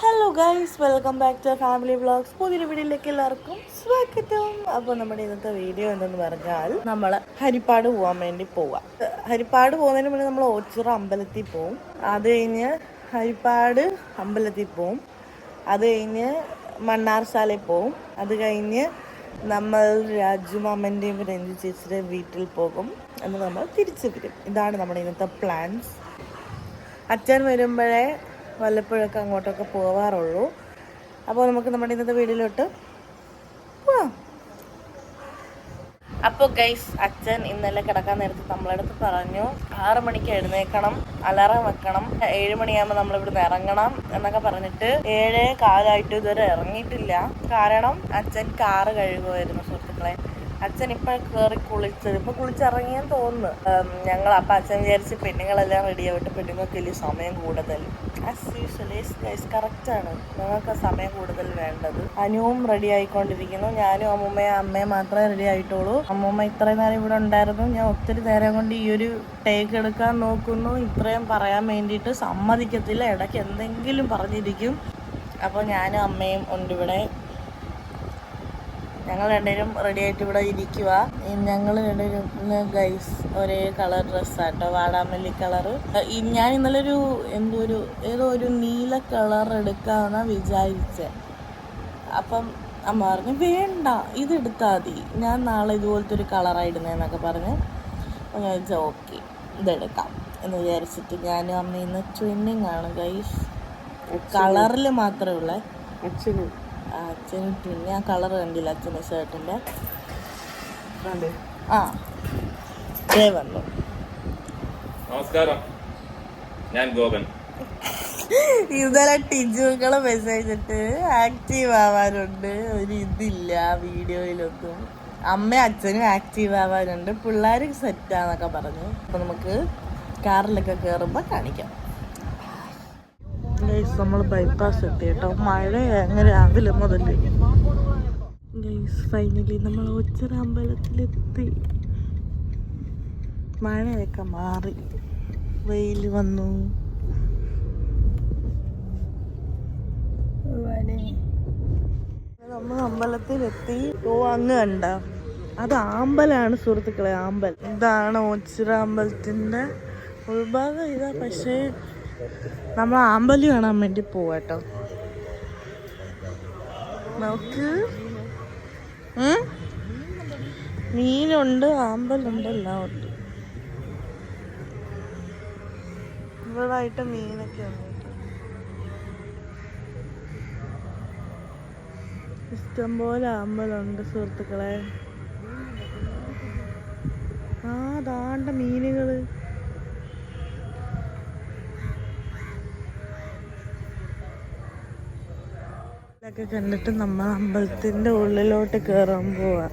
Hello guys welcome back to family vlogs പുതിയൊരു വീഡിയോയിലേക്ക് എല്ലാവർക്കും സ്വാഗതം. അപ്പോൾ നമ്മുടെ ഇന്നത്തെ വീഡിയോ എന്തെന്ന് പറഞ്ഞാൽ നമ്മൾ ഹരിപ്പാട് പോകാൻ വേണ്ടി പോവാം. ഹരിപ്പാട് പോകുന്നതിന് മുന്നേ നമ്മൾ ഓച്ചിറ അമ്പലത്തിൽ പോവും. അത് കഴിഞ്ഞ് ഹരിപ്പാട് അമ്പലത്തിൽ പോവും. അത് കഴിഞ്ഞ് മണ്ണാർശാലയിൽ പോവും. അത് കഴിഞ്ഞ് നമ്മൾ രാജുമാമന്റെയും രഞ്ജു ചേച്ചിയുടെയും വീട്ടിൽ പോകും. എന്ന് നമ്മൾ തിരിച്ചു വരും. ഇതാണ് നമ്മുടെ ഇന്നത്തെ പ്ലാൻസ് അച്ഛൻ വരുമ്പോഴേ വല്ലപ്പോഴൊക്കെ അങ്ങോട്ടൊക്കെ പോവാറുള്ളൂ. അപ്പോൾ നമുക്ക് നമ്മുടെ ഇന്നത്തെ വീട്ടിലോട്ട് പോവാം. അപ്പോൾ ഗൈസ് അച്ഛൻ ഇന്നലെ കിടക്കാൻ നേരത്ത് നമ്മളടുത്ത് പറഞ്ഞു ആറ് മണിക്ക് എഴുന്നേക്കണം അലാറം വെക്കണം ഏഴ് മണിയാകുമ്പോൾ നമ്മൾ ഇവിടുന്ന് ഇറങ്ങണം എന്നൊക്കെ പറഞ്ഞിട്ട് ഏഴ് കാലായിട്ട് ഇതുവരെ ഇറങ്ങിയിട്ടില്ല. കാരണം അച്ഛൻ കാറ് കഴുകുമായിരുന്നു സുഹൃത്തുക്കളെ. അച്ഛൻ ഇപ്പൊ കയറി കുളിച്ചത്. ഇപ്പൊ കുളിച്ചിറങ്ങിയെന്ന് തോന്നുന്നു. ഞങ്ങൾ അപ്പൊ അച്ഛൻ വിചാരിച്ച് പെണ്ണുങ്ങളെല്ലാം റെഡി സമയം പെണ്ണുങ്ങൾക്ക് വലിയ സമയം കൂടുതൽ കറക്റ്റ് ആണ്. ഞങ്ങൾക്ക് സമയം കൂടുതൽ വേണ്ടത്. അനുവും റെഡി ആയിക്കൊണ്ടിരിക്കുന്നു. ഞാനും അമ്മൂമ്മയും അമ്മയും മാത്രമേ റെഡി ആയിട്ടുള്ളൂ. അമ്മൂമ്മ ഇത്രയും നേരം ഇവിടെ ഉണ്ടായിരുന്നു. ഞാൻ ഒത്തിരി നേരം കൊണ്ട് ഈ ഒരു ടേക്ക് എടുക്കാൻ നോക്കുന്നു. ഇത്രയും പറയാൻ വേണ്ടിയിട്ട് സമ്മതിക്കത്തില്ല. ഇടയ്ക്ക് എന്തെങ്കിലും പറഞ്ഞിരിക്കും. അപ്പോൾ ഞാനും അമ്മയും ഉണ്ട് ഇവിടെ. ഞങ്ങൾ രണ്ടുപേരും റെഡി ആയിട്ട് ഇവിടെ ഇരിക്കുക ഞങ്ങൾ രണ്ടുപേരും ഗൈസ് ഒരേ കളർ ഡ്രസ്സാട്ടോ വാടാമല്ലി കളറ് ഞാൻ ഇന്നലെ ഒരു എന്തോ ഒരു ഏതോ ഒരു നീല കളർ എടുക്കാമെന്നാ വിചാരിച്ചേ. അപ്പം അമ്മ പറഞ്ഞു വേണ്ട ഇത് എടുത്താൽ മതി. ഞാൻ നാളെ ഇതുപോലത്തെ ഒരു കളറാണ് ഇടുന്നതെന്നൊക്കെ പറഞ്ഞ്. അപ്പോൾ ഞാൻ വിചാരിച്ചു ഓക്കെ ഇതെടുക്കാം എന്ന് വിചാരിച്ചിട്ട് ഞാനും അമ്മ ഇന്ന് ട്വിന്നിങ് ആണ് ഗൈസ് കളറിൽ മാത്രമേ ഉള്ളേ. അച്ഛന് പിന്നെ ആ കളർ കണ്ടില്ല അച്ഛന്റെ ഷർട്ടിന്റെ. ആ. ഇതേ വന്നു. നമസ്കാരം. ഞാൻ ഗോപൻ. ഇന്നലെ ടിജുക്കളെ മെസ്സേജ് ഇട്ട് ആക്റ്റീവ് ആവാനുണ്ട്. ഒരു ഇതില്ല വീഡിയോയിലൊന്നും. അമ്മ അച്ഛനും ആക്റ്റീവ് ആവാനുണ്ട്. പിള്ളേർ സെറ്റാന്നൊക്കെ പറഞ്ഞു. അപ്പൊ നമുക്ക് കാറിലൊക്കെ കയറുമ്പോൾ കാണിക്കാം. നമ്മൾ ബൈപ്പാസ് എത്തി കേട്ടോ മഴ അങ്ങ് രാവിലെ മുതൽ ഗൈസ് ഫൈനലി നമ്മൾ ഒച്ചറ അമ്പലത്തിലെത്തി മഴയൊക്കെ മാറി. വെയിൽ വന്നു. നമ്മൾ അമ്പലത്തിലെത്തി. ഓ അങ്ങ് കണ്ട. അത് ആമ്പലാണ് സുഹൃത്തുക്കളെ ആമ്പൽ. ഇതാണ് ഓച്ചിറ അമ്പലത്തിന്റെ ഉൾഭാഗം. ഇതാ പക്ഷേ നമ്മൾ ആമ്പൽ കാണാൻ വേണ്ടി പോവാട്ടോ നമുക്ക്? മീനുണ്ട് ആമ്പലുണ്ട് എല്ലാം ഉണ്ട്. ഇവിടായിട്ട് മീനൊക്കെ ഉണ്ട്. ഇഷ്ടംപോലെ ആമ്പലുണ്ട് സുഹൃത്തുക്കളെ. ആ ദാണ്ട മീനുകൾ. ഇതൊക്കെ കണ്ടിട്ട് നമ്മൾ അമ്പലത്തിന്റെ ഉള്ളിലോട്ട് കേറാൻ പോവാ.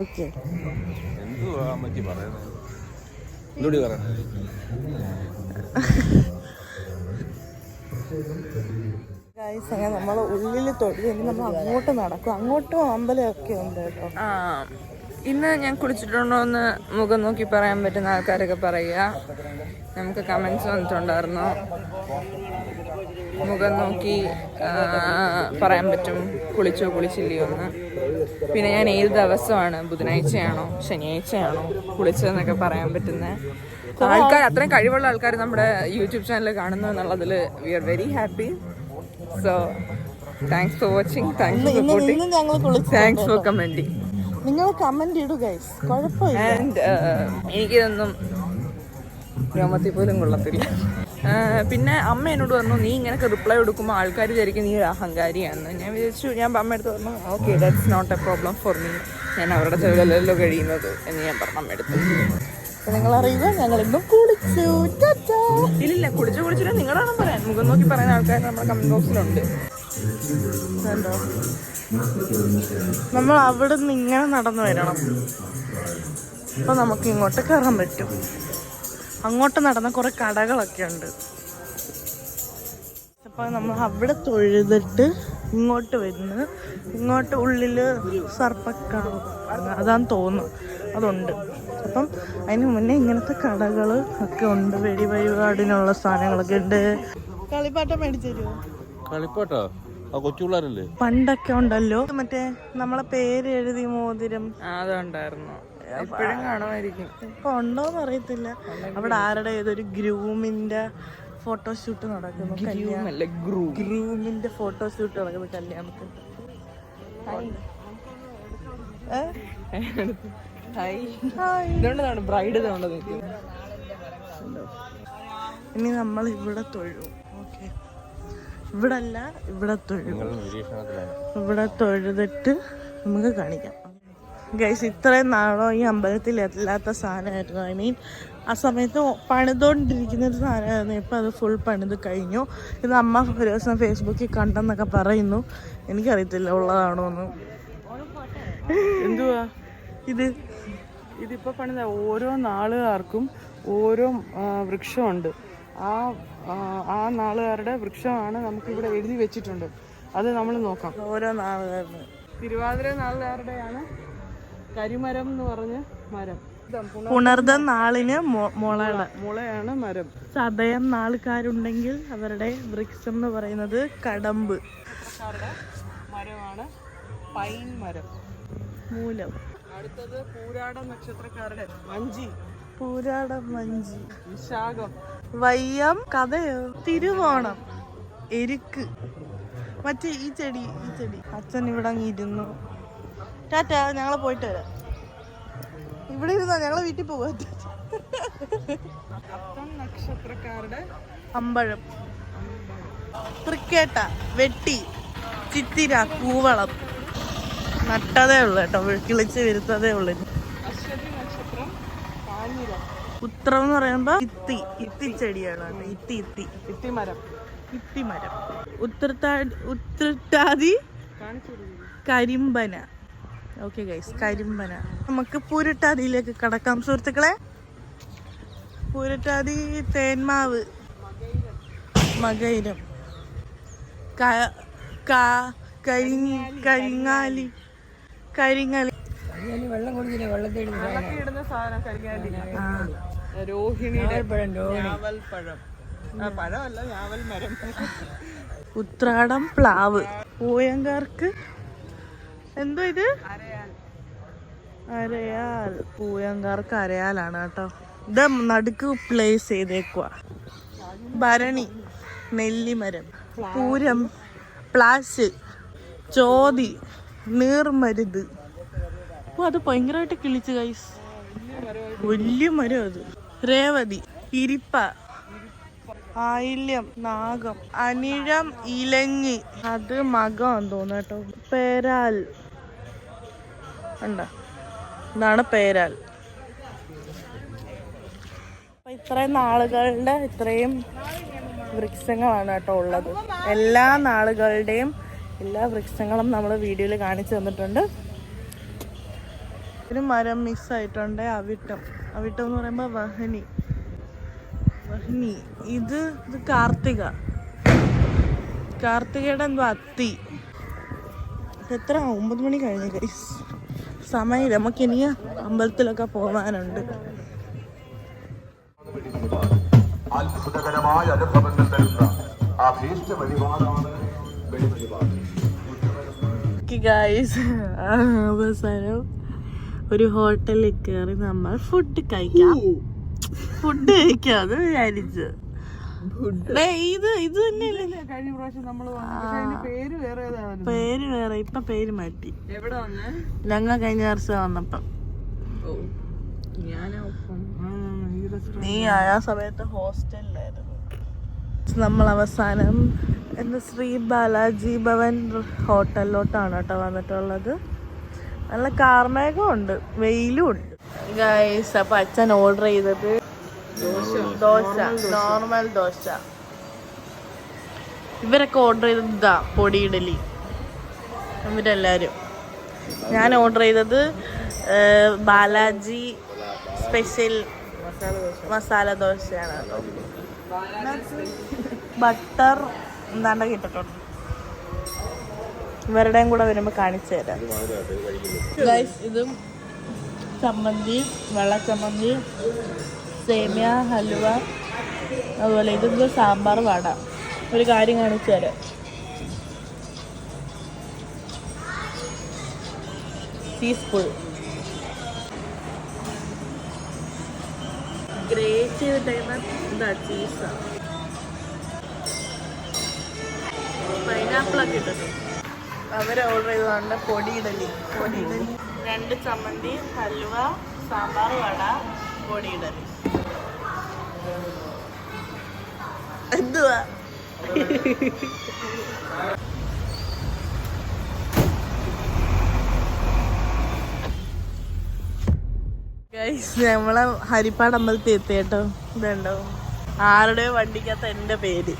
ഓക്കെ. ഗൈസ് അങ്ങനെ നമ്മൾ ഉള്ളിൽ തൊട്ട് നമ്മൾ അങ്ങോട്ട് നടക്കും. അങ്ങോട്ടും അമ്പലമൊക്കെ ഉണ്ട് കേട്ടോ. ആ ഇന്ന് ഞാൻ കുളിച്ചിട്ടുണ്ടോ എന്ന് മുഖം നോക്കി പറയാൻ പറ്റുന്ന ആൾക്കാരൊക്കെ പറയുക. നമുക്ക് കമൻസ് വന്നിട്ടുണ്ടായിരുന്നു. മുഖം നോക്കി പറയാൻ പറ്റും കുളിച്ചോ കുളിച്ചില്ലയോ എന്ന്. പിന്നെ ഞാൻ ഏത് ദിവസമാണ്? ബുധനാഴ്ചയാണോ? ശനിയാഴ്ചയാണോ കുളിച്ചതെന്നൊക്കെ പറയാൻ പറ്റുന്ന. ആൾക്കാർ അത്രയും കഴിവുള്ള ആൾക്കാർ നമ്മുടെ യൂട്യൂബ് ചാനൽ കാണുന്നു എന്നുള്ളതിൽ we are very happy so thanks for watching thanks for supporting thanks for commenting നിങ്ങൾ കമന്റ് ഇടൂ ഗൈസ് കുഴപ്പമില്ല. ആൻഡ് എനിക്കിതൊന്നും രോമത്തിൽ പോലും കൊള്ളത്തില്ല. പിന്നെ അമ്മ എന്നോട് പറഞ്ഞു നീ ഇങ്ങനെയൊക്കെ റിപ്ലൈ കൊടുക്കുമ്പോൾ ആൾക്കാർ വിചാരിക്കും നീ ഒരു അഹങ്കാരിയാണെന്ന്. ഞാൻ വിചാരിച്ചു ഞാൻ അമ്മ എടുത്ത് പറഞ്ഞു okay that's not a problem for me ഞാൻ അവരുടെ ചെവിലല്ലോ കഴിയുന്നത് എന്ന് ഞാൻ പറഞ്ഞു അമ്മ അടുത്ത്. നിങ്ങൾ അറിയുക ഞങ്ങൾ ഇന്നും കുളിച്ചു. ഇല്ലില്ല കുളിച്ച് കുളിച്ചിട്ട് നിങ്ങളാണ് പറയാൻ? മുഖം നോക്കി പറയുന്ന ആൾക്കാർ നമ്മുടെ കമന്റ് ബോക്സിലുണ്ട് കണ്ടോ നമ്മൾ അവിടെ നിന്ന് ഇങ്ങനെ നടന്നു വരണം. അപ്പൊ നമുക്ക് ഇങ്ങോട്ട് കയറാൻ പറ്റും. അങ്ങോട്ട് നടന്ന കുറെ കടകളൊക്കെ ഉണ്ട്. അപ്പൊ നമ്മൾ അവിടെ തൊഴുതിട്ട് ഇങ്ങോട്ട് വരുന്നു. ഇങ്ങോട്ട് ഉള്ളിൽ സർപ്പക്കാവ് അതാന്ന് തോന്നുന്നു. അതുണ്ട്. അപ്പം അതിന് മുന്നേ ഇങ്ങനത്തെ കടകൾ ഒക്കെ ഉണ്ട്. വെടി വഴിപാടിനുള്ള സാധനങ്ങളൊക്കെ ഉണ്ട്. കളിപ്പാട്ടം മേടിച്ചു തരുമോ കളിപ്പാട്ടോ? ആ കൊച്ചു പിള്ളേരല്ലേ പണ്ടൊക്കെ ഉണ്ടല്ലോ. മറ്റേ നമ്മളെ പേര് എഴുതി മോതിരം. അതുണ്ടായിരുന്നു. ഇപ്പോഴും കാണുമായിരിക്കും. ഇപ്പൊ ഉണ്ടോന്ന് അറിയത്തില്ല. അവിടെ ആരുടെ ഏതൊരു ഗ്രൂമിന്റെ ഫോട്ടോഷൂട്ട് നടക്കുന്നു? ഗ്രൂമിന്റെ ഫോട്ടോഷൂട്ട് നടക്കുന്നു കല്യാണത്തിന്. ഇതുകൊണ്ടാണ് ബ്രൈഡ് ഇതുകൊണ്ട് ഇനി നമ്മൾ ഇവിടെ തൊഴും. ഓക്കെ. ഇവിടെ അല്ല ഇവിടെ തൊഴും ഇവിടെ തൊഴുതിട്ട് നമുക്ക് കാണിക്കാം. ഗൈസ് ഇത്രയും നാളോ ഈ അമ്പലത്തിൽ എത്താത്ത സാധനമായിരുന്നു. ഐ മീൻ ആ സമയത്ത് പണിതുകൊണ്ടിരിക്കുന്ന ഒരു സാധനമായിരുന്നു. ഇപ്പം അത് ഫുൾ പണിത് കഴിഞ്ഞു. ഇത് അമ്മ ഒരു ദിവസം ഫേസ്ബുക്കിൽ കണ്ടെന്നൊക്കെ പറയുന്നു. എനിക്കറിയത്തില്ല ഉള്ളതാണോ എന്ന് എന്തുവാ? ഇത്. ഇതിപ്പോൾ പണിത. ഓരോ നാളുകാർക്കും ഓരോ വൃക്ഷമുണ്ട്. ആ ആ, ആ നാളുകാരുടെ വൃക്ഷമാണ് നമുക്കിവിടെ എഴുതി വെച്ചിട്ടുണ്ട്. അത് നമ്മൾ നോക്കാം. ഓരോ നാളുകാരുടെ. തിരുവാതിര നാളുകാരുടെയാണ് കരിമരം എന്ന് പറഞ്ഞ മരം. പുണർദ നാളിന് മുളയാണ് മുളയാണ് മരം. ചതയം നാൾക്കാരുണ്ടെങ്കിൽ അവരുടെ വൃക്ഷം എന്ന് പറയുന്നത് കടമ്പ്. മരമാണ് പൈൻ മരം. മൂലം. അടുത്തത് പൂരാട നക്ഷത്രക്കാരുടെ വഞ്ചി പൂരാട വഞ്ചി വിശാഖം. വയ്യം കഥയോ? തിരുവോണം. എരുക്ക്. മറ്റേ ഈ ചെടി ഈ ചെടി. അച്ഛൻ ഇവിടെ ഇരുന്നു. ടാറ്റ ഞങ്ങൾ പോയിട്ട് വരാം. ഇവിടെ ഇരുന്നാ ഞങ്ങൾ വീട്ടിൽ പോവാ. നക്ഷത്രക്കാരുടെ അമ്പഴം. തൃക്കേട്ട വെട്ടി ചിത്തിര കൂവളം നട്ടതേ ഉള്ളു കേട്ടോ കിളിച്ച് വരുത്തതേ ഉള്ളു ഉത്രം എന്ന് പറയുമ്പോ ഇത്തി ഇത്തി ചെടിയാണ് ഇത്തി ഇത്തി ഇത്തി. ഇത്തിമരം. ഇത്തിമരം. ഉത്രട്ടാടി ഉത്രട്ടാതി കാണിച്ചു കൊടുക്കുന്നു. കരിമ്പന. ഓക്കെ ഗൈസ് കരിമ്പന. നമുക്ക് പൂരട്ടാതിയിലേക്ക് കടക്കാം. സുഹൃത്തുക്കളെ പൂരട്ടാതി തേന്മാവ് മകയിരം. കരിങ്ങാലി കരിങ്ങാലി സാധനം കരിങ്ങാലി. രോഹിണിയുടെ പഴം പഴമല്ല ഉത്രാടം പ്ലാവ്. പൂയങ്കാർക്ക് എന്തോ ഇത്? അരയാൽ. പൂയങ്കാർക്ക് അരയാലാണ് കേട്ടോ. ഇത് നടുക്ക് പ്ലേസ് ചെയ്തേക്കുക ഭരണി നെല്ലിമരം പൂരം പ്ലാസ് ചോതി നീർമരുത്. ഓ അത് ഭയങ്കരമായിട്ട് കിളിച്ച് കൈസ് വലിയ മരം അത്. രേവതി ഇരിപ്പ ആയില്യം നാഗം അനിഴം ഇലഞ്ഞി. അത് മകം തോന്നാട്ടോ പേരാൽ. ഉണ്ട ഇതാണ് പേരാൽ. അപ്പൊ ഇത്രയും നാളുകളുടെ ഇത്രയും വൃക്ഷങ്ങളാണ് കേട്ടോ ഉള്ളത്. എല്ലാ നാളുകളുടെയും എല്ലാ വൃക്ഷങ്ങളും നമ്മൾ വീഡിയോയിൽ കാണിച്ചു തന്നിട്ടുണ്ട്. ഒരു മരം മിസ്സായിട്ടുണ്ട് അവിട്ടം. അവിട്ടം എന്ന് പറയുമ്പോൾ വഹനി. വഹനി. ഇത് ഇത് കാർത്തിക. കാർത്തികയുടെ എന്തോ അത്തി. എത്ര ഒമ്പത് മണി കഴിഞ്ഞു ഗൈസ് സമയമില്ല. നമുക്ക് ഇനി അമ്പലത്തിലൊക്കെ പോകാനുണ്ട് അത്ഭുതകരമായ അനുഭവങ്ങൾ തരുന്ന ആ വഴിപാടാണ് അവസാനം ഒരു ഹോട്ടലിൽ കയറി നമ്മൾ ഫുഡ് കഴിക്കാം. ഫുഡ് കഴിക്കാന്ന് വിചാരിച്ചു. ദേ, ഇത് ഇത് തന്നെയല്ലേ? കഴിഞ്ഞ പ്രാവശ്യം നമ്മൾ പേര് വേറെ പേര് വേറെ ഇപ്പൊ പേര് മാറ്റി. എവിടെ വന്നേ? ഞങ്ങൾ കഴിഞ്ഞ വർഷം വന്നപ്പം. നീ ആ സമയത്ത് ഹോസ്റ്റലിലായിരുന്നു. നമ്മൾ അവസാനം എന്താ ശ്രീ ബാലാജി ഭവൻ ഹോട്ടലിലോട്ടാണ് കേട്ടോ വന്നിട്ടുള്ളത്. നല്ല കാർമേഘം ഉണ്ട് വെയിലും ഉണ്ട്. ഗൈസ് അപ്പൊ അച്ഛൻ ഓർഡർ ചെയ്തത് ദോശ. നോർമൽ ദോശ. ഇവരൊക്കെ ഓർഡർ ചെയ്തത് ഇതാ പൊടി ഇഡലി. ഇവരെല്ലാരും. ഞാൻ ഓർഡർ ചെയ്തത് ബാലാജി സ്പെഷ്യൽ മസാല ദോശയാണ്. ബട്ടർ എന്താണ്ട് കിട്ടിട്ടുണ്ട്. ഇവരുടെയും കൂടെ വരുമ്പോൾ കാണിച്ചു തരാം. ഗൈസ് ഇതും ചമ്മന്തി വെള്ള ചമ്മന്തി സേമിയ ഹലുവ അതുപോലെ ഇതൊക്കെ സാമ്പാർ വട. ഒരു കാര്യം കാണിച്ചു തരാം. ടീസ്പൂൺ. ഗ്രേറ്റ് ചെയ്തിട്ടേക്കുന്ന ഇതാ പൈനാപ്പിളൊക്കെ ഇട്ടിട്ടു. അവർ ഓർഡർ ചെയ്തതാണ് പൊടി ഇടലി പൊടി ഇടലി രണ്ട് ചമ്മന്തി ഹൽവ സാമ്പാർ വട പൊടി ഇടലി എന്തുവാ നമ്മളെ ഹരിപ്പാട് അമ്പലത്തിൽ എത്തി കേട്ടോ. ഇതുണ്ടോ? ആരുടെ വണ്ടിക്കകത്ത് എന്റെ പേര്?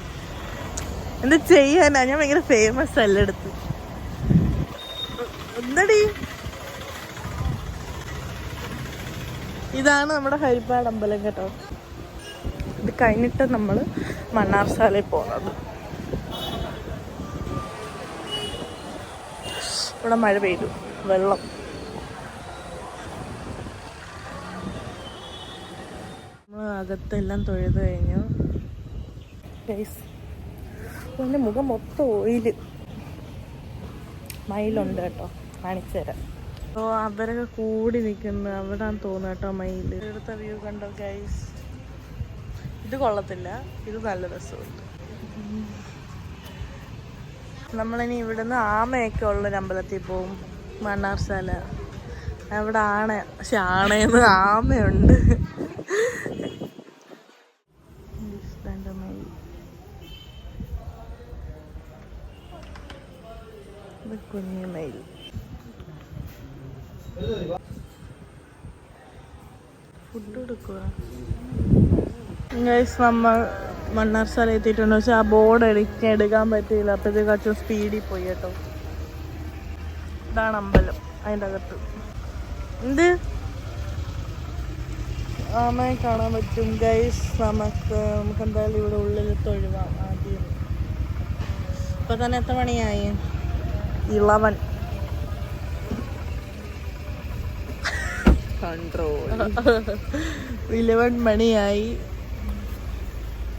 എന്താ ചെയ്യാനാ? ഞാൻ ഭയങ്കര ഫേമസ് അല്ല എടുത്ത് എന്തടി ഇതാണ് നമ്മുടെ ഹരിപ്പാട് അമ്പലം കേട്ടോ. ഇത് കഴിഞ്ഞിട്ട് നമ്മൾ മണ്ണാർശാലയിൽ പോകുന്നത്. ഇവിടെ മഴ പെയ്തു. വെള്ളം. നമ്മൾ അകത്തെല്ലാം തൊഴുത് കഴിഞ്ഞു. എന്റെ മുഖം മൊത്തം ഓയിൽ മയിലുണ്ട് കേട്ടോ. കാണിച്ചു തരാം. അപ്പോൾ അവരൊക്കെ കൂടി നിൽക്കുന്നത് അവിടാന്ന് തോന്നുന്നു കേട്ടോ മയിൽ ഇവിടുത്തെ വ്യൂ കണ്ടോ ഗൈസ് ഇത് കൊള്ളത്തില്ല. ഇത് നല്ല രസമുണ്ട്. നമ്മളിനി ഇവിടുന്ന് ആമയൊക്കെ ഉള്ളൊരു അമ്പലത്തിൽ പോവും. മണ്ണാർശാല. അവിടെ ആണ പക്ഷെ ആണയെന്ന് ആമയുണ്ട്. കുഞ്ഞു മയിൽ ഫുഡ് കൊടുക്കുക ഗൈസ് നമ്മൾ മണ്ണാർശാല എത്തിയിട്ടുണ്ട് പക്ഷെ ആ ബോർഡ് എടുക്ക എടുക്കാൻ പറ്റിയില്ല. അപ്പോഴത്തേക്ക് അച്ഛൻ സ്പീഡിൽ പോയി കേട്ടോ. ഇതാണ് അമ്പലം. അതിന്റെ അകത്ത്. എന്ത്? ആമയെ കാണാൻ പറ്റും. ഗൈസ് നമുക്ക് നമുക്ക് എന്തായാലും ഇവിടെ ഉള്ളിൽ തൊഴുവാം ആദ്യം. ഇപ്പൊ തന്നെ എത്ര മണിയായി? ഇളവൻ കൺട്രോൾ ഇലവൻ മണിയായി.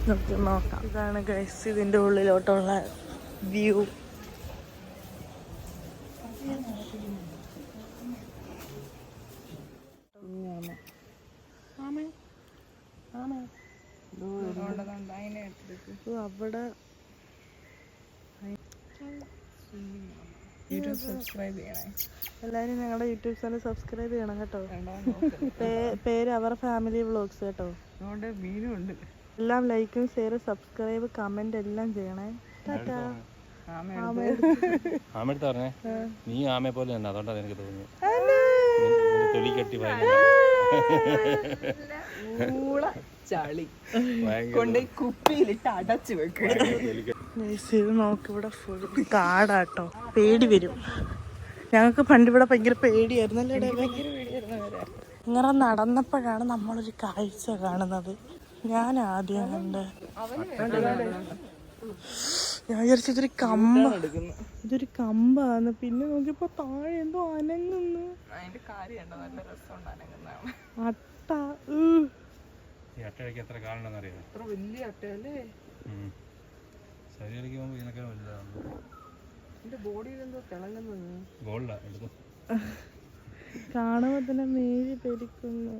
നമുക്ക് നോക്കാം. ഇതാണ് ഗൈസ് ഇതിന്റെ ഉള്ളിലോട്ടുള്ള വ്യൂ അവിടെ. യൂട്യൂബ് സബ്സ്ക്രൈബ് ചെയ്യണേ. എല്ലാവരും ഞങ്ങളുടെ യൂട്യൂബ് ചാനൽ സബ്സ്ക്രൈബ് ചെയ്യണം കേട്ടോ. പേര് അവർ ഫാമിലി വ്ളോഗ്സ് കേട്ടോ. അതുകൊണ്ട് മീനും ഉണ്ട്. എല്ലാം ലൈക്കും ഷെയർ സബ്സ്ക്രൈബ് കമന്റ് എല്ലാം ചെയ്യണേ. ടാറ്റാ. ആമെടുത്ത് പറഞ്ഞേ. നീ ആമയെ പോലെ തന്നെ അതുകൊണ്ടാണ് എനിക്ക് തോന്നിയത്. തൊലി കെട്ടി ചളി. കൊണ്ട് കുപ്പിയിലിട്ട് അടച്ചു വെക്കും. Guys, നോക്ക് ഇവിടെ ഫുൾ കാടാട്ടോ. പേടി വരും. ഞങ്ങൾക്ക് പണ്ട് ഇവിടെ ഭയങ്കര പേടിയായിരുന്നു അല്ലേ ഡേവേ? ഇങ്ങനെ നടന്നപ്പോഴാണ് നമ്മളൊരു കാഴ്ച കാണുന്നത്. ഞാൻ ആദ്യം കണ്ട് ഞാൻ വിചാരിച്ചു ഇതൊരു കമ്പ. ഇതൊരു കമ്പാന്ന്. പിന്നെ നോക്കിയപ്പോ താഴെ എന്തോ അനങ്ങുന്നു. അട്ട. ഈ അട്ടയ്ക്ക് എത്ര കാലുണ്ടെന്നറിയാം വലിയ അട്ടയല്ലേ? ശരീരക്ക് ഇതിനൊക്കെ വലുതാണ് കാണുമ്പോ തന്നെ മേരി പെരിക്കുന്നു.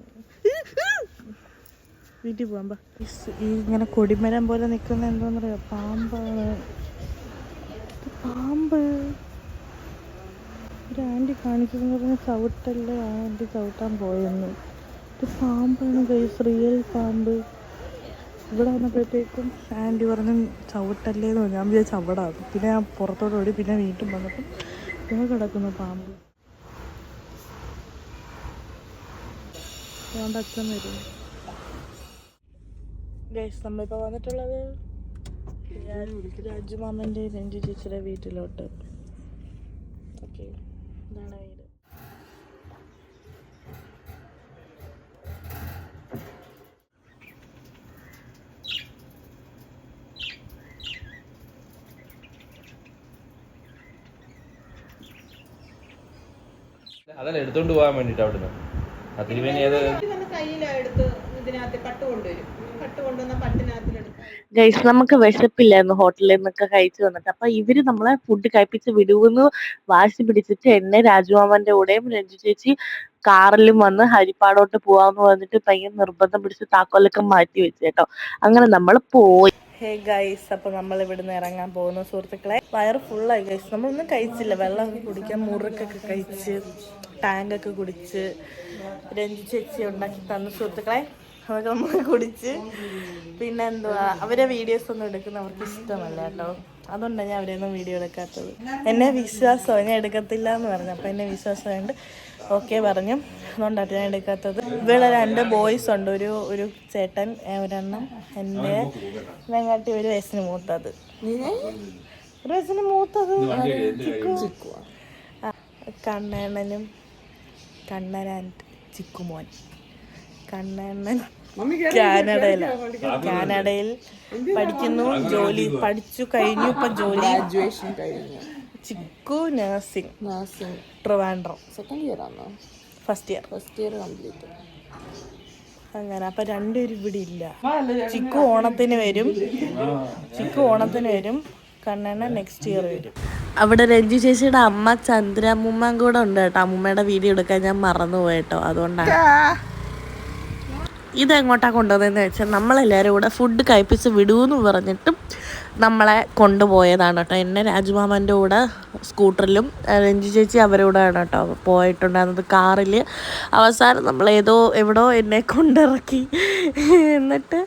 വീട്ടിൽ പോകാൻ ഈ ഇങ്ങനെ കൊടിമരം പോലെ നിൽക്കുന്ന എന്തോന്നറിയോ? പാമ്പാണ്. ഇത് പാമ്പ്. ഒരു ആന്റി കാണിച്ചതെന്ന് പറഞ്ഞ ചവിട്ടല്ലേ ആ ആന്റി ചവിട്ടാൻ പോയെന്ന്. ഇത് പാമ്പാണ് ഗൈസ് റിയൽ പാമ്പ്. ഇവിടെ വന്നപ്പോഴത്തേക്കും ആന്റി പറഞ്ഞു ചവിട്ടല്ലേ എന്ന് ഞാൻ വിചാരിച്ചു ചവിടാകും പിന്നെ ഞാൻ പുറത്തോട്ട് ഓടി പിന്നെ വീട്ടിൽ വന്നപ്പം ഇവിടെ കിടക്കുന്നു പാമ്പ്. അതുകൊണ്ട് അച്ഛൻ വരും ഗൈസ് നമ്മളിപ്പോൾ വന്നിട്ടുള്ളത് രാജുമാമന്റെ രാജു മാമന്റെ രഞ്ജു ചേച്ചിയുടെ വീട്ടിലോട്ട്. ഓക്കെ ഇതാണ് വീട്. അതല്ല എടുത്തോണ്ട് പോകാൻ വേണ്ടിട്ട് അവിടുന്ന്. അതിന് വേണ്ടി ഏത്? വന്ന് കയ്യിലെടുത്ത് ഇതിനകത്ത് കട്ട് കൊണ്ടുവരും. കട്ട് കൊണ്ടുവന്ന പട്ടിനകത്തിലെടുത്ത് ഗൈസ് നമുക്ക് വിശപ്പില്ലായിരുന്നു ഹോട്ടലിൽ നിന്നൊക്കെ കഴിച്ചു വന്നിട്ട്. അപ്പൊ ഇവർ നമ്മളെ ഫുഡ് കഴിപ്പിച്ച് വിടുവെന്ന് വാശി പിടിച്ചിട്ട് എന്നെ രാജുമാമന്റെ കൂടെയും രഞ്ജു ചേച്ചി കാറിലും വന്ന് ഹരിപ്പാടോട്ട് പോവാന്ന് പറഞ്ഞിട്ട് പയ്യൻ നിർബന്ധം പിടിച്ച് താക്കോലൊക്കെ മാറ്റി വെച്ചു കേട്ടോ. അങ്ങനെ നമ്മൾ പോയി. ഹേ ഗൈസ് അപ്പൊ നമ്മൾ ഇവിടുന്ന് ഇറങ്ങാൻ പോകുന്നു സുഹൃത്തുക്കളെ. വയറ് ഫുള്ളായി ഗൈസ് നമ്മളൊന്നും കഴിച്ചില്ല. വെള്ളം കുടിക്കാൻ മുറുക്കൊക്കെ കഴിച്ച് ടാങ്കൊക്കെ കുടിച്ച് രഞ്ജു ചേച്ചി ഉണ്ടാക്കി തന്ന സുഹൃത്തുക്കളെ. അതൊക്കെ നമ്മൾ കുടിച്ച്. പിന്നെ എന്തുവാ അവരെ വീഡിയോസ് ഒന്നും എടുക്കുന്ന അവർക്ക് ഇഷ്ടമല്ല കേട്ടോ. അതുകൊണ്ടാണ് ഞാൻ അവരെയൊന്നും വീഡിയോ എടുക്കാത്തത്. എന്നെ വിശ്വാസമാണ് ഞാൻ എടുക്കത്തില്ല എന്ന് പറഞ്ഞു. അപ്പം എന്നെ വിശ്വാസമായിട്ട് ഓക്കെ പറഞ്ഞു. അതുകൊണ്ടാണ് ഞാൻ എടുക്കാത്തത്. ഇവിടെ രണ്ട് ബോയ്സ് ഉണ്ട്. ഒരു ഒരു ചേട്ടൻ ഒരെണ്ണം എന്റെ വെങ്ങാട്ടി ഒരു വയസ്സിന് മൂത്തത്. ഒരു വയസ്സിന് മൂത്തത്? കണ്ണേണനും കണ്ണനാൻ ചിക്കുമോൻ. കണ്ണണ്ണൻ കാനഡയിൽ. കാനഡയിൽ. പഠിക്കുന്നു ജോലി പഠിച്ചു കഴിഞ്ഞു ഇപ്പൊ ജോലി ഗ്രാജുവേഷൻ കഴിഞ്ഞു. Chikku nursing nursing Trivandrum. Second year ആണോ first year first year complete അങ്ങനെ അപ്പൊ രണ്ടുപേരും ഇവിടെ ഇല്ല. ചിക്കു ഓണത്തിന് വരും. ചിക്കു ഓണത്തിന് വരും. കണ്ണണ്ണ നെക്സ്റ്റ് ഇയർ വരും. അവിടെ രഞ്ജു ചേച്ചിയുടെ അമ്മ ചന്ദ്രമ്മ കൂടെ ഉണ്ട് കേട്ടോ. അമ്മൂമ്മയുടെ വീഡിയോ എടുക്കാൻ ഞാൻ മറന്നു കേട്ടോ. അതുകൊണ്ടാണ്. ഇതെങ്ങോട്ടാ കൊണ്ടുവന്നതെന്ന് വെച്ചാൽ നമ്മളെല്ലാവരും കൂടെ ഫുഡ് കഴിപ്പിച്ച് വിടുമെന്ന് പറഞ്ഞിട്ടും നമ്മളെ കൊണ്ടുപോയതാണ് കേട്ടോ. എന്നെ രാജുമാമന്റെ കൂടെ സ്കൂട്ടറിലും രഞ്ജി ചേച്ചി അവരുടെ കൂടെയാണ് കേട്ടോ പോയിട്ടുണ്ടായിരുന്നത് കാറിൽ അവസാനം നമ്മൾ ഏതോ എവിടോ എന്നെ കൊണ്ടിറക്കി. എന്നിട്ട്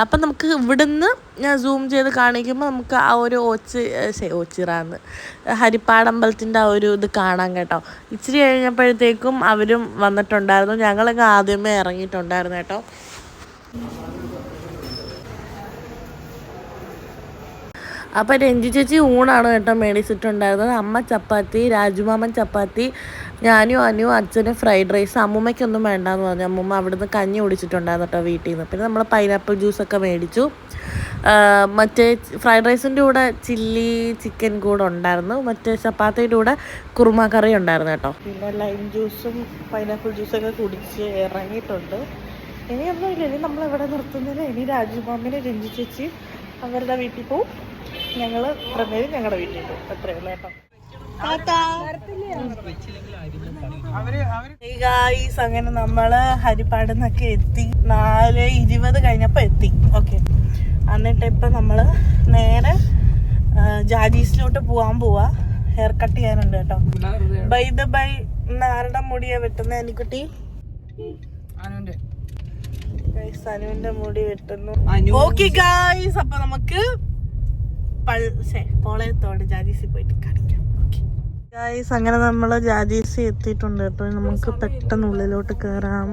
അപ്പം നമുക്ക് ഇവിടുന്ന് ഞാൻ സൂം ചെയ്ത് കാണിക്കുമ്പോൾ നമുക്ക് ആ ഒരു ഓച്ച് ഓച്ചിറാന്ന്. ഹരിപ്പാടമ്പലത്തിന്റെ ആ ഒരു ഇത് കാണാൻ കേട്ടോ. ഇച്ചിരി കഴിഞ്ഞപ്പോഴത്തേക്കും അവരും വന്നിട്ടുണ്ടായിരുന്നു. ഞങ്ങളൊക്കെ ആദ്യമേ ഇറങ്ങിയിട്ടുണ്ടായിരുന്നു കേട്ടോ. അപ്പം രഞ്ജി ചേച്ചി ഊണാണ് കേട്ടോ മേടിച്ചിട്ടുണ്ടായിരുന്നത്. അമ്മ ചപ്പാത്തി രാജുമാമൻ ചപ്പാത്തി ഞാനും അനു അച്ഛനും ഫ്രൈഡ് റൈസ് അമ്മൂമ്മയ്ക്കൊന്നും വേണ്ടെന്ന് പറഞ്ഞു. അമ്മൂമ്മ അവിടുന്ന് കഞ്ഞി കുടിച്ചിട്ടുണ്ടായിരുന്നു കേട്ടോ വീട്ടിൽ നിന്ന് പിന്നെ നമ്മൾ പൈനാപ്പിൾ ജ്യൂസൊക്കെ മേടിച്ചു. മറ്റേ ഫ്രൈഡ് റൈസിന്റെ കൂടെ ചില്ലി ചിക്കൻ കൂടെ ഉണ്ടായിരുന്നു. മറ്റേ ചപ്പാത്തിയുടെ കൂടെ കുറുമ കറി ഉണ്ടായിരുന്നു കേട്ടോ. പിന്നെ ലൈം ജ്യൂസും പൈനാപ്പിൾ ജ്യൂസൊക്കെ കുടിച്ച് ഇറങ്ങിയിട്ടുണ്ട്. ഇനിയൊന്നുമില്ല. ഇനി നമ്മൾ എവിടെ നിർത്തുന്നില്ല ഇനി രാജുമാമിനെ രഞ്ജിച്ചു ചേച്ചി അവരുടെ വീട്ടിൽ പോവും. ഞങ്ങൾ പ്രമേയം ഞങ്ങളുടെ വീട്ടിൽ അത്രയും നേട്ടം ഗായ്സ് കേട്ടോ Hey guys, അങ്ങനെ നമ്മൾ ഹരിപ്പാട് നിന്നൊക്കെ എത്തി. നാല് ഇരുപത് കഴിഞ്ഞപ്പോ എത്തി. ഓക്കെ എന്നിട്ട് ഇപ്പൊ നമ്മൾ നേരെ ജാജീസിലോട്ട് പോവാൻ പോവാ. ഹെയർ കട്ട് ചെയ്യാനുണ്ട് കേട്ടോ. ബൈ ദ ബൈ നാരുടെ ആരുടെ മുടിയാ വെട്ടുന്നത് എനിക്കുട്ടി അനുവിന്റെ. മുടി വെട്ടുന്നു. ഓക്കെ ഗായ്സ് അപ്പൊ നമുക്ക് പോളയത്തോട് ജാജീസി പോയിട്ട് കാണിക്കാം. ഗൈസ് അങ്ങനെ നമ്മൾ ജാജീസി എത്തിയിട്ടുണ്ട്. കേട്ടോ നമുക്ക് പെട്ടെന്ന് ഉള്ളിലോട്ട് കയറാം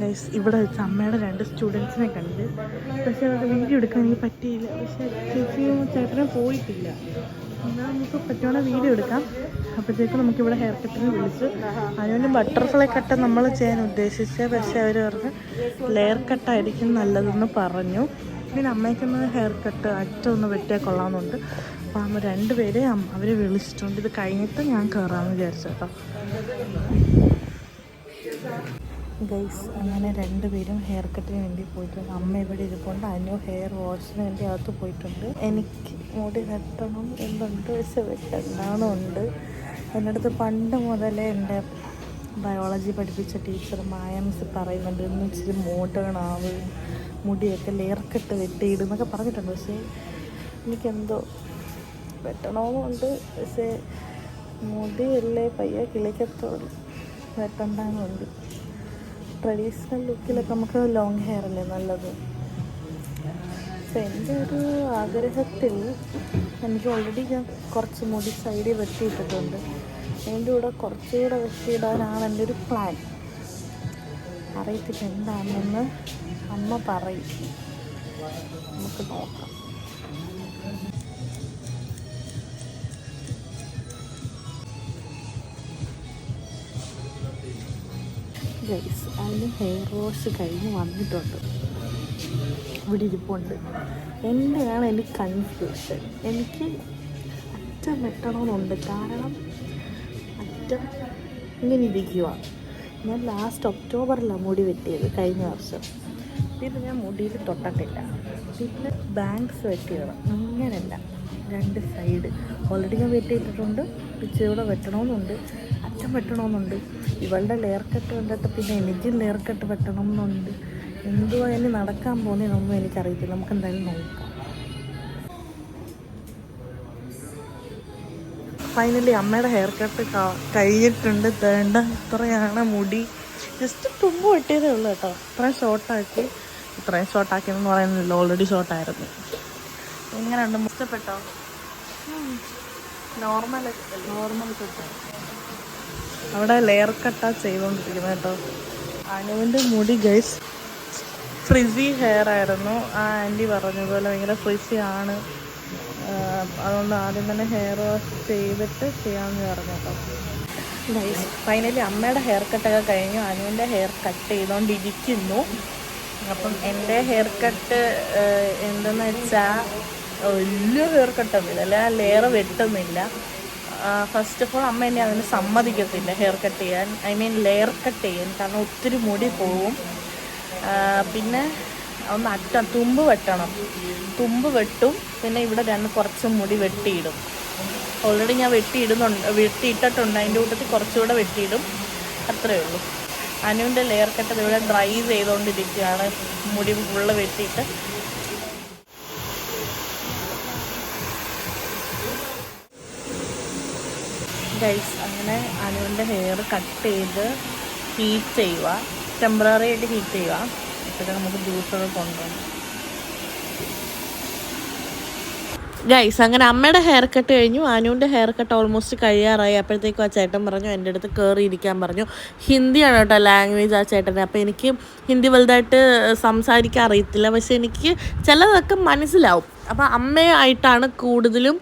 ഗൈസ് ഇവിടെ വെച്ച് അമ്മയുടെ രണ്ട് സ്റ്റുഡൻസിനെ കണ്ട്. പക്ഷെ വീഡിയോ എടുക്കാൻ എനിക്ക് പറ്റിയില്ല. പക്ഷെ ചേച്ചിയും ചേട്ടനും പോയിട്ടില്ല. എന്നാൽ നമുക്ക് പറ്റുവാണെ വീഡിയോ എടുക്കാം. അപ്പോഴത്തേക്കും നമുക്കിവിടെ ഹെയർ കട്ടിന് വിളിച്ച് അതിന് ബട്ടർഫ്ലൈ കട്ട് നമ്മൾ ചെയ്യാൻ ഉദ്ദേശിച്ചത് പക്ഷെ അവർ പറഞ്ഞ് ലെയർ കട്ടായിരിക്കും നല്ലതെന്ന് പറഞ്ഞു. പിന്നെ അമ്മയ്ക്കൊന്ന് ഹെയർ കട്ട് അറ്റൊന്ന് വെട്ടിയാൽ കൊള്ളാമെന്നുണ്ട്. അപ്പോൾ അമ്മ രണ്ടുപേരെ അവരെ വിളിച്ചിട്ടുണ്ട്. ഇത് കഴിഞ്ഞിട്ട് ഞാൻ കയറാമെന്ന് വിചാരിച്ചു കേട്ടോ. ഗൈസ് അങ്ങനെ രണ്ടുപേരും ഹെയർ കട്ടിന് വേണ്ടി പോയിട്ടുണ്ട്. അമ്മ ഇവിടെ ഇരിപ്പുണ്ട്. അനു ഹെയർ വാഷിന് വേണ്ടി അകത്ത് പോയിട്ടുണ്ട്. എനിക്ക് മുടി വെട്ടണം എന്നുണ്ട്. പക്ഷെ വെട്ടണമെന്നുണ്ട് എന്റെ അടുത്ത് പണ്ട് മുതലേ എന്റെ ബയോളജി പഠിപ്പിച്ച ടീച്ചർ മായ മിസ് പറയുന്നുണ്ട് ഇന്ന് ഇച്ചിരി മോഡേണാവ് മുടിയൊക്കെ ലെയർ വെട്ടിയിടും എന്നൊക്കെ പറഞ്ഞിട്ടുണ്ട്. പക്ഷേ എനിക്കെന്തോ വെട്ടണമെന്നുണ്ട് പക്ഷേ മുടിയല്ലേ പയ്യെ കിളിക്കത്തോളം വെട്ടണ്ടെന്നുണ്ട്. ട്രഡീഷണൽ ലുക്കിലൊക്കെ നമുക്ക് ലോങ് ഹെയർ അല്ലേ നല്ലത്? അപ്പം എന്റെ ഒരു ആഗ്രഹത്തിൽ എനിക്ക് ഓൾറെഡി ഞാൻ കുറച്ച് മുടി സൈഡിൽ വെട്ടിയിട്ടിട്ടുണ്ട്. അതിന്റെ കൂടെ കുറച്ചുകൂടെ വെട്ടിയിടാനാണ് എന്റെ ഒരു പ്ലാൻ അറിയത്തില്ല എന്താണെന്ന്. അമ്മ പറയും. നമുക്ക് നോക്കാം. ഗൈസ് അതിന് ഹെയർ വാഷ് കഴിഞ്ഞ് വന്നിട്ടുണ്ട്. ഇവിടെ ഇരിപ്പുണ്ട്. എന്റെയാണ് എനിക്ക് കൺഫ്യൂഷൻ എനിക്ക് അറ്റം വെട്ടണമെന്നുണ്ട്. കാരണം അറ്റം ഇങ്ങനെ ഇരിക്കുക ഞാൻ ലാസ്റ്റ് ഒക്ടോബറിലാണ് മുടി വെട്ടിയത് കഴിഞ്ഞ വർഷം. പിന്നെ ഞാൻ മുടിയിൽ തൊട്ടത്തില്ല. പിന്നെ ബാങ്ക്സ് വെട്ടിയിടണം അങ്ങനെയല്ല രണ്ട് സൈഡ്. ഓൾറെഡി ഞാൻ വെട്ടിയിട്ടിട്ടുണ്ട്. ഇച്ചിരി വെട്ടണമെന്നുണ്ട്. അച്ഛൻ വെട്ടണമെന്നുണ്ട്. ഇവളുടെ ലെയർ കട്ട് കണ്ടിട്ട് പിന്നെ എനിക്കും ലെയർ കട്ട് വെട്ടണം എന്നുണ്ട് എന്തുവാ ഇനി നടക്കാൻ പോകുന്നതിനൊന്നും എനിക്കറിയത്തില്ല. നമുക്ക് എന്തായാലും നോക്കാം. ഫൈനലി അമ്മയുടെ ഹെയർ കട്ട് കഴിഞ്ഞിട്ടുണ്ട്. തേണ്ട ഇത്രയാണ് മുടി. ജസ്റ്റ് തുമ്പ് വെട്ടിയതേ ഉള്ളൂ കേട്ടോ. അത്രയും ഷോർട്ടാക്കി ഇത്രയും ഷോർട്ടാക്കിയെന്ന് പറയുന്നില്ല. ഓൾറെഡി ഷോർട്ടായിരുന്നു എങ്ങനെയുണ്ട് ഇഷ്ടപ്പെട്ടോ? നോർമൽ നോർമൽ കട്ടോ അവിടെ ലെയർ കട്ടാ ചെയ്തുകൊണ്ടിരിക്കുന്നത് കേട്ടോ. അനുവിന്റെ മുടി ഗൈസ് ഫ്രിസി ഹെയർ ആയിരുന്നു. ആ ആന്റി പറഞ്ഞതുപോലെ ഭയങ്കര ഫ്രിസി ആണ്. അതുകൊണ്ട് ആദ്യം തന്നെ ഹെയർ വാഷ് ചെയ്തിട്ട് ചെയ്യാമെന്ന് പറഞ്ഞു കേട്ടോ. ഫൈനലി അമ്മയുടെ ഹെയർ കട്ടൊക്കെ കഴിഞ്ഞു. അനുവിന്റെ ഹെയർ കട്ട് ചെയ്തുകൊണ്ടിരിക്കുന്നു അപ്പം എന്റെ ഹെയർ കട്ട് എന്തെന്ന് വെച്ചാൽ വലിയ ഹെയർ കട്ടൊന്നുമില്ല അല്ല ലെയർ വെട്ടുന്നില്ല. ഫസ്റ്റ് ഓഫ് ഓൾ അമ്മ എന്നെ അതിന് സമ്മതിക്കത്തില്ല ഹെയർ കട്ട് ചെയ്യാൻ. ഐ മീൻ ലെയർ കട്ട് ചെയ്യാൻ. കാരണം ഒത്തിരി മുടി പോവും. പിന്നെ ഒന്ന് അറ്റ തുമ്പ് വെട്ടണം. തുമ്പ് വെട്ടും. പിന്നെ ഇവിടെ രണ്ട് കുറച്ച് മുടി വെട്ടിയിടും. ഓൾറെഡി ഞാൻ വെട്ടിയിടുന്നുണ്ട് വെട്ടിയിട്ടിട്ടുണ്ട്. അതിന്റെ കൂട്ടത്തിൽ കുറച്ചുകൂടെ വെട്ടിയിടും. അത്രയേ ഉള്ളൂ. അനുവിന്റെ ലെയർ കട്ട് ഇവിടെ ഡ്രൈ ചെയ്തുകൊണ്ടിരിക്കുകയാണ് മുടി ഫുള്ള് വെട്ടിയിട്ട്. ഗൈസ് അങ്ങനെ അനുവിന്റെ ഹെയർ കട്ട് ചെയ്ത് ഹീറ്റ് ചെയ്യുക. ടെമ്പററി ആയിട്ട് ഹീറ്റ് ചെയ്യുക. എന്നിട്ട് നമുക്ക് ജ്യൂസൊക്കെ കൊണ്ടുവന്നു ഗൈസ് അങ്ങനെ അമ്മയുടെ ഹെയർ കട്ട് കഴിഞ്ഞു. അനുവിന്റെ ഹെയർ കട്ട് ഓൾമോസ്റ്റ് കഴിയാറായി. അപ്പോഴത്തേക്കും ആ ചേട്ടൻ പറഞ്ഞു എന്റെ അടുത്ത് കയറി ഇരിക്കാൻ പറഞ്ഞു ഹിന്ദിയാണ് കേട്ടോ ലാംഗ്വേജ് ആ ചേട്ടൻ അപ്പോൾ എനിക്ക് ഹിന്ദി വലുതായിട്ട് സംസാരിക്കാൻ അറിയത്തില്ല. പക്ഷെ എനിക്ക് ചിലതൊക്കെ മനസ്സിലാവും. അപ്പോൾ അമ്മയായിട്ടാണ് കൂടുതലും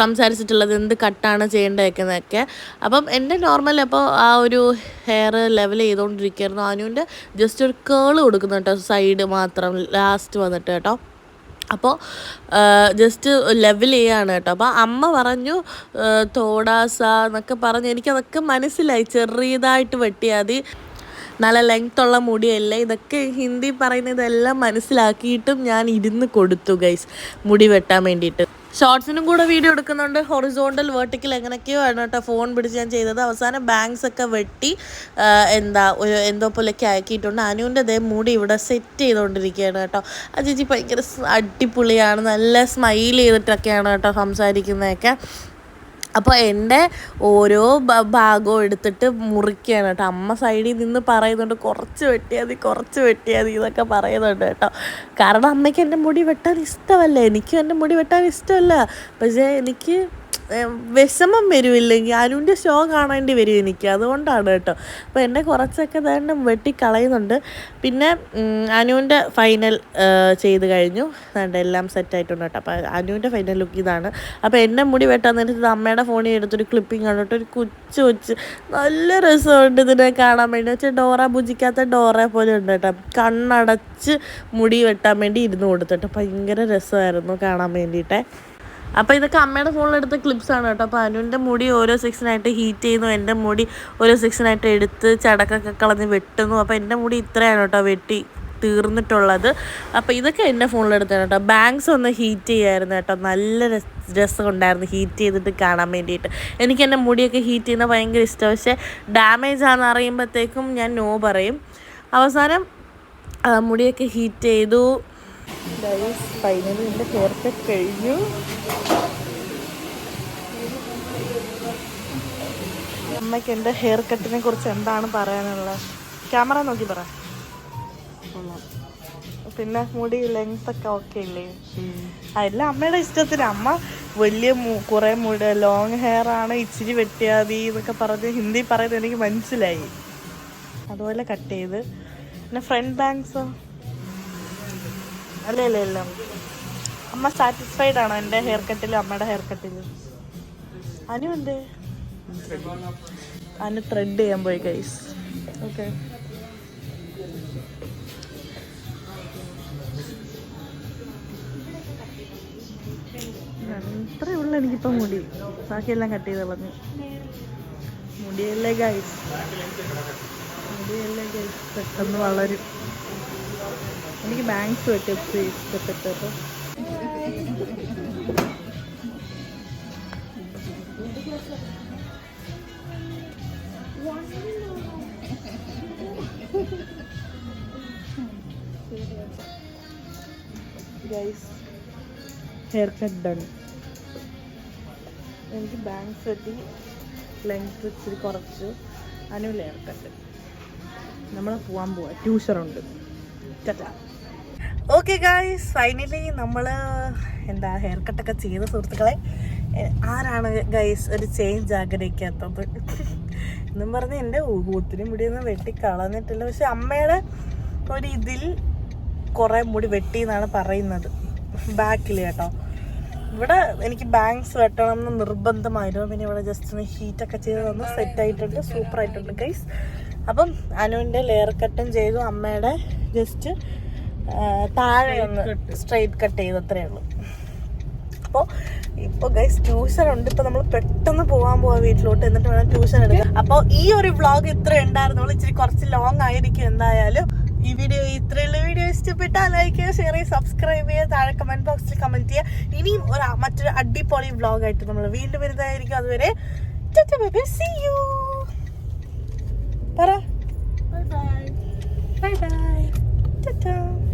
സംസാരിച്ചിട്ടുള്ളത്. എന്ത് കട്ടാണ് ചെയ്യേണ്ടതൊക്കെ അപ്പം എന്റെ നോർമൽ അപ്പോൾ ആ ഒരു ഹെയർ ലെവൽ ചെയ്തുകൊണ്ടിരിക്കുകയായിരുന്നു അനുവിന്റെ ജസ്റ്റ് ഒരു കേൾ കൊടുക്കുന്നു കേട്ടോ. സൈഡ് മാത്രം ലാസ്റ്റ് വന്നിട്ട് കേട്ടോ. അപ്പോൾ ജസ്റ്റ് ലെവൽ ചെയ്യാണ് കേട്ടോ. അപ്പോൾ അമ്മ പറഞ്ഞു തോടാസ എന്നൊക്കെ പറഞ്ഞ് എനിക്കതൊക്കെ മനസ്സിലായി. ചെറിയതായിട്ട് വെട്ടിയാൽ മതി. നല്ല ലെങ്ത് ഉള്ള മുടിയല്ലേ? ഇതൊക്കെ ഹിന്ദി പറയുന്നതെല്ലാം മനസ്സിലാക്കിയിട്ടും ഞാൻ ഇരുന്ന് കൊടുത്തു ഗൈസ് മുടി വെട്ടാൻ വേണ്ടിയിട്ട്. ഷോർട്സിനും കൂടെ വീഡിയോ എടുക്കുന്നുണ്ട്. ഹൊറിസോണ്ടൽ വേർട്ടിക്കൽ എങ്ങനെയൊക്കെയോ ആണ് കേട്ടോ ഫോൺ പിടിച്ച് ഞാൻ ചെയ്തത്. അവസാനം ബാങ്ക്സ് ഒക്കെ വെട്ടി എന്താ എന്തോ പോലെയൊക്കെ ആക്കിയിട്ടുണ്ട്. അനുവിന്റെ അതേ മുടി ഇവിടെ സെറ്റ് ചെയ്തുകൊണ്ടിരിക്കുകയാണ് കേട്ടോ. ആ ചേച്ചി ഭയങ്കര അടിപൊളിയാണ്. നല്ല സ്മൈൽ ചെയ്തിട്ടൊക്കെയാണ് കേട്ടോ സംസാരിക്കുന്നതൊക്കെ. അപ്പോൾ എന്റെ ഓരോ ഭാഗവും എടുത്തിട്ട് മുറിക്കുകയാണ് കേട്ടോ. അമ്മ സൈഡിൽ നിന്ന് പറയുന്നുണ്ട് കുറച്ച് വെട്ടിയാൽ മതി കുറച്ച് വെട്ടിയാൽ മതി എന്നൊക്കെ പറയുന്നുണ്ട് കേട്ടോ. കാരണം അമ്മയ്ക്ക് എന്റെ മുടി വെട്ടാൻ ഇഷ്ടമല്ല എനിക്കും എന്റെ മുടി വെട്ടാൻ ഇഷ്ടമല്ല. പക്ഷേ എനിക്ക് വിഷമം വരുമില്ലെങ്കിൽ അനുവിന്റെ ഷോ കാണേണ്ടി വരും എനിക്ക്. അതുകൊണ്ടാണ് കേട്ടോ. അപ്പോൾ എന്നെ കുറച്ചൊക്കെ തന്നെ വെട്ടിക്കളയുന്നുണ്ട്. പിന്നെ അനുവിന്റെ ഫൈനൽ ചെയ്ത് കഴിഞ്ഞു. അതുകൊണ്ട് എല്ലാം സെറ്റായിട്ടുണ്ട് കേട്ടോ. അപ്പോൾ അനുവിന്റെ ഫൈനൽ ലുക്ക് ഇതാണ്. അപ്പോൾ എന്റെ മുടി വെട്ടാൻ നേരത്തെ അമ്മയുടെ ഫോണിൽ എടുത്തൊരു ക്ലിപ്പിംഗ് കണ്ടിട്ട് ഒരു കൊച്ചു കൊച്ച് നല്ല രസമുണ്ട് ഇതിനെ കാണാൻ വേണ്ടി. വെച്ചാൽ ഡോറ ഭുജിക്കാത്ത ഡോറ പോലെ ഉണ്ട് കേട്ടോ. കണ്ണടച്ച് മുടി വെട്ടാൻ വേണ്ടി ഇരുന്ന് കൊടുത്തിട്ട്. ഭയങ്കര രസമായിരുന്നു കാണാൻ വേണ്ടിയിട്ടേ. അപ്പോൾ ഇതൊക്കെ അമ്മയുടെ ഫോണിലെടുത്ത ആണ് കേട്ടോ. അപ്പോൾ അനുവിന്റെ മുടി ഓരോ സെക്ഷനായിട്ട് ഹീറ്റ് ചെയ്യുന്നു. എന്റെ മുടി ഓരോ സെക്ഷനായിട്ട് എടുത്ത് ചടക്കൊക്കെ കളഞ്ഞ് വെട്ടുന്നു. അപ്പോൾ എന്റെ മുടി ഇത്രയാണ് കേട്ടോ വെട്ടി തീർന്നിട്ടുള്ളത്. അപ്പോൾ ഇതൊക്കെ എന്റെ ഫോണിലെടുത്താണ് കേട്ടോ. ബാങ്ക്സ് ഒന്ന് ഹീറ്റ് ചെയ്യായിരുന്നു കേട്ടോ. നല്ല രസ- രസമുണ്ടായിരുന്നു ഹീറ്റ് ചെയ്തിട്ട് കാണാൻ വേണ്ടിയിട്ട്. എനിക്ക് എന്റെ മുടിയൊക്കെ ഹീറ്റ് ചെയ്യുന്ന ഭയങ്കര ഇഷ്ടം. പക്ഷേ ഡാമേജ് ആണെന്ന് അറിയുമ്പോഴത്തേക്കും ഞാൻ നോ പറയും. അവസാനം മുടിയൊക്കെ ഹീറ്റ് ചെയ്തു. ഫൈനലി എന്റെ ഹെയർ കട്ട് കഴിഞ്ഞു. അമ്മയ്ക്ക് എന്റെ ഹെയർ കട്ടിനെ കുറിച്ച് എന്താണ് പറയാനുള്ളത്? ക്യാമറ നോക്കി പറ. പിന്നെ മുടി ലെങ്ത് ഒക്കെ ഓക്കെ ഇല്ലേ അതെല്ലാം അമ്മയുടെ ഇഷ്ടത്തിന്. അമ്മ വലിയ കുറേ മുടി ലോങ് ഹെയർ ആണ് ഇച്ചിരി വെട്ടിയാൽ മതി എന്നൊക്കെ പറഞ്ഞ് ഹിന്ദി പറയുന്നത് എനിക്ക് മനസ്സിലായി. അതുപോലെ കട്ട് ചെയ്ത്. പിന്നെ ഫ്രണ്ട് ബാങ്ക്സോ അല്ല അല്ല അല്ല അമ്മ സാറ്റിസ്ഫൈഡ് ആണോ എന്റെ ഹെയർ കട്ടിലും അമ്മയുടെ ഹെയർ കട്ടിലും അനു എന്തേ? അനു ത്രെഡ് ചെയ്യാൻ പോയി ഗൈസ് ഓക്കെ അത്രേ ഉള്ളു എനിക്കിപ്പം മുടി. ബാക്കിയെല്ലാം കട്ട് ചെയ്ത് കളഞ്ഞു. മുടിയല്ലേ ഗൈസ് മുടിയല്ലേ ഗൈസ് പെട്ടെന്ന് വളരും. എനിക്ക് ബാങ്ക്സ് വെട്ടി എപ്പോഴും ഇഷ്ടപ്പെട്ടത് ഗൈസ് ഹെയർ കട്ട് ഡൺ എനിക്ക് ബാങ്ക്സ് വെട്ടി ലെങ്ത് ഇച്ചിരി കുറച്ചു. അനുവിൽ ഹെയർ കട്ട് നമ്മൾ പോകാൻ പോവാം. ട്യൂഷറുണ്ട് ചറ്റാ ഓക്കെ ഗായ്സ് ഫൈനലി നമ്മൾ എന്താ ഹെയർ കട്ടൊക്കെ ചെയ്ത സുഹൃത്തുക്കളെ ആരാണ് ഗൈസ് ഒരു ചേഞ്ച് ആഗ്രഹിക്കാത്തത്? എന്നും പറഞ്ഞ് എന്റെ മുടി മുടിയൊന്നും വെട്ടി കളഞ്ഞിട്ടില്ല. പക്ഷെ അമ്മയുടെ ഒരു ഇതിൽ കുറേ മുടി വെട്ടി എന്നാണ് പറയുന്നത്. ബാക്കിൽ കേട്ടോ. ഇവിടെ എനിക്ക് ബാങ്ക്സ് വെട്ടണം എന്ന് നിർബന്ധമായിരുന്നു. പിന്നെ ഇവിടെ ജസ്റ്റ് ഒന്ന് ഹീറ്റൊക്കെ ചെയ്ത് തന്നു. സെറ്റ് ആയിട്ടുണ്ട്. സൂപ്പർ ആയിട്ടുണ്ട് ഗൈസ് അപ്പം അനുവിന്റെ ലെയർ കട്ടും ചെയ്തു. അമ്മയുടെ ജസ്റ്റ് താഴെ ഒന്ന് സ്ട്രെയിറ്റ് കട്ട് ചെയ്തത്രേ ഉള്ളൂ. അപ്പോൾ ഇപ്പൊ ഗൈസ് ട്യൂഷൻ ഉണ്ട്. ഇപ്പൊ നമ്മൾ പെട്ടെന്ന് പോകാൻ പോവാ വീട്ടിലോട്ട്. എന്നിട്ട് വേണം ട്യൂഷൻ എടുക്കുക അപ്പോൾ ഈ ഒരു വ്ളോഗ് ഇത്ര ഉണ്ടായിരുന്നുള്ളൂ ഇച്ചിരി കുറച്ച് ലോങ് ആയിരിക്കും എന്തായാലും. ഈ വീഡിയോ ഇത്രയുള്ള വീഡിയോ ഇഷ്ടപ്പെട്ടാൽ ലൈക്ക് ചെയ്യുക ഷെയർ ചെയ്യുക സബ്സ്ക്രൈബ് ചെയ്യുക. താഴെ കമന്റ് ബോക്സിൽ കമന്റ് ചെയ്യുക. ഇനിയും ഒരു മറ്റൊരു അടിപൊളി വ്ളോഗായിട്ട് നമ്മൾ വീണ്ടും വരുന്നതായിരിക്കും അതുവരെ. സി യു പറ. Bye bye bye bye